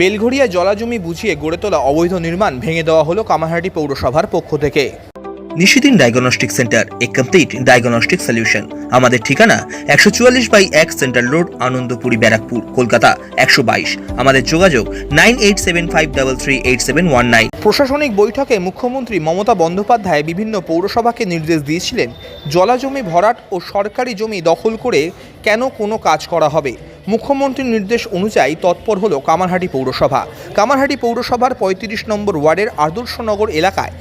বেলঘরিয়া জলাজমি বুঝিয়ে গড়ে তোলা অবৈধ নির্মাণ ভেঙে দেওয়া হলো কামারহাটি পৌরসভার পক্ষ থেকে। Nishidin diagnostic centre a complete diagnostic solution আমাদের ঠিকানা একশো চুয়াল্লিশ বাই এক সেন্ট্রাল রোড আনন্দপুরি ব্যারাকপুর কলকাতা একশো বাইশ। আমাদের যোগাযোগ nine eight seven five double three eight seven one nine. প্রশাসনিক বৈঠকে মুখ্যমন্ত্রী মমতা বন্দ্যোপাধ্যায় বিভিন্ন পৌরসভাকে নির্দেশ দিয়েছিলেন জলাজমি ভরাট ও সরকারি জমি দখল করে কেন কোনো কাজ করা হবে? মুখ্যমন্ত্রীর নির্দেশ অনুযায়ী তৎপর হল কামারহাটি পৌরসভা। কামারহাটি পৌরসভার পঁয়ত্রিশ নম্বর ওয়ার্ডের আদর্শনগর এলাকায়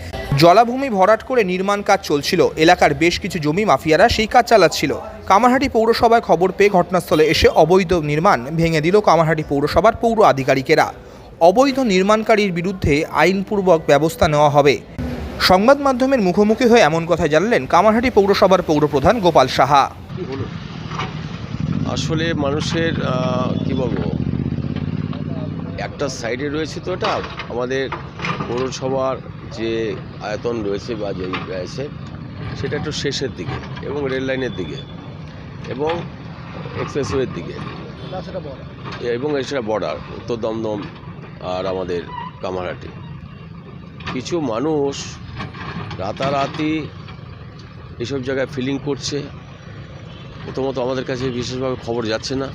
জলাভূমি ভরাট করে নির্মাণ কাজ চলছিল। এলাকার বেশ কিছু জমি মাফিয়ারা সেই কাজ চালাচ্ছিল। কামারহাটি পৌরসভায় খবর পেয়ে ঘটনাস্থলে এসে অবৈধ নির্মাণ ভেঙে দিল কামারহাটি পৌরসভার পৌর আধিকারিকেরা। অবৈধ নির্মাণকারীর বিরুদ্ধে আইনপূর্বক ব্যবস্থা নেওয়া হবে। সংবাদ মাধ্যমের মুখোমুখি হয়ে এমন কথা জানালেন কামারহাটি পৌরসভার পৌরপ্রধান গোপাল সাহা। আসলে মানুষের কি বলব, একটা সাইডে রয়েছে তো এটা, আমাদের পৌরসভার যে আয়তন রয়েছে বা যে রয়েছে সেটা একটু শেষের দিকে এবং রেল লাইনের দিকে এবং এক্সপ্রেসওয়ের দিকে। এবং এছাড়া বর্ডার উত্তর দমদম আর আমাদের কামারহাটি। কিছু মানুষ রাতারাতি এসব জায়গায় ফিলিং করছে। প্রথমত আমাদের কাছে বিশেষভাবে খবর যাচ্ছে না।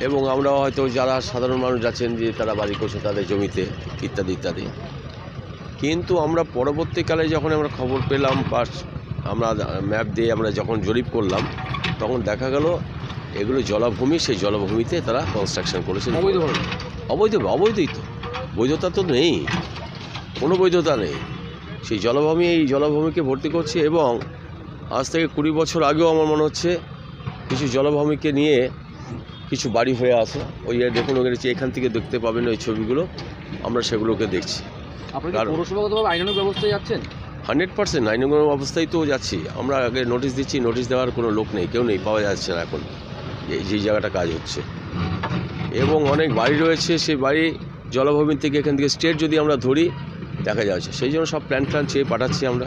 এবং আমরা হয়তো যারা সাধারণ মানুষ যাচ্ছেন যে তারা বাড়ি করছে তাদের জমিতে ইত্যাদি ইত্যাদি। কিন্তু আমরা পরবর্তীকালে যখন আমরা খবর পেলাম বা আমরা ম্যাপ দিয়ে আমরা যখন জরিপ করলাম তখন দেখা গেল এগুলো জলাভূমি সেই জলাভূমিতে তারা কনস্ট্রাকশন করেছে। অবৈধ অবৈধই তো। বৈধতা তো নেই। কোনো বৈধতা নেই। সেই জলাভূমি এই জলাভূমিকে ভর্তি করছে এবং আজ থেকে কুড়ি বছর আগেও আমার মনে হচ্ছে কিছু জলভূমিকে নিয়ে কিছু বাড়ি হয়ে আছে। ওই যে দেখুন ওখানে যে এখান থেকে দেখতে পাবেন ওই ছবিগুলো আমরা সেগুলোকে দেখছি। ব্যবস্থায় যাচ্ছেন? হান্ড্রেড পার্সেন্ট আইনগণ অবস্থায় তো যাচ্ছি। আমরা আগে নোটিশ দিচ্ছি নোটিশ দেওয়ার কোনো লোক নেই কেউ নেই পাওয়া যাচ্ছে না এখন। এই যেই জায়গাটা কাজ হচ্ছে। এবং অনেক বাড়ি রয়েছে সেই বাড়ি জলভূমি থেকে এখান থেকে স্টেট যদি আমরা ধরি দেখা যাচ্ছে। সেই জন্য সব প্ল্যান প্ল্যান চেয়ে পাঠাচ্ছি আমরা।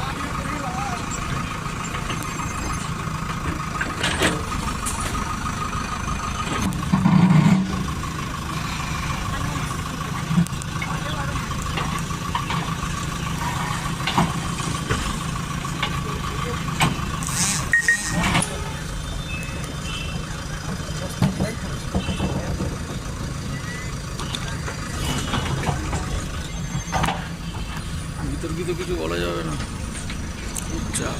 বিতর্কিত কিছু বলা যাবে না। চাপ।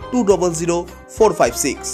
two double zero four five six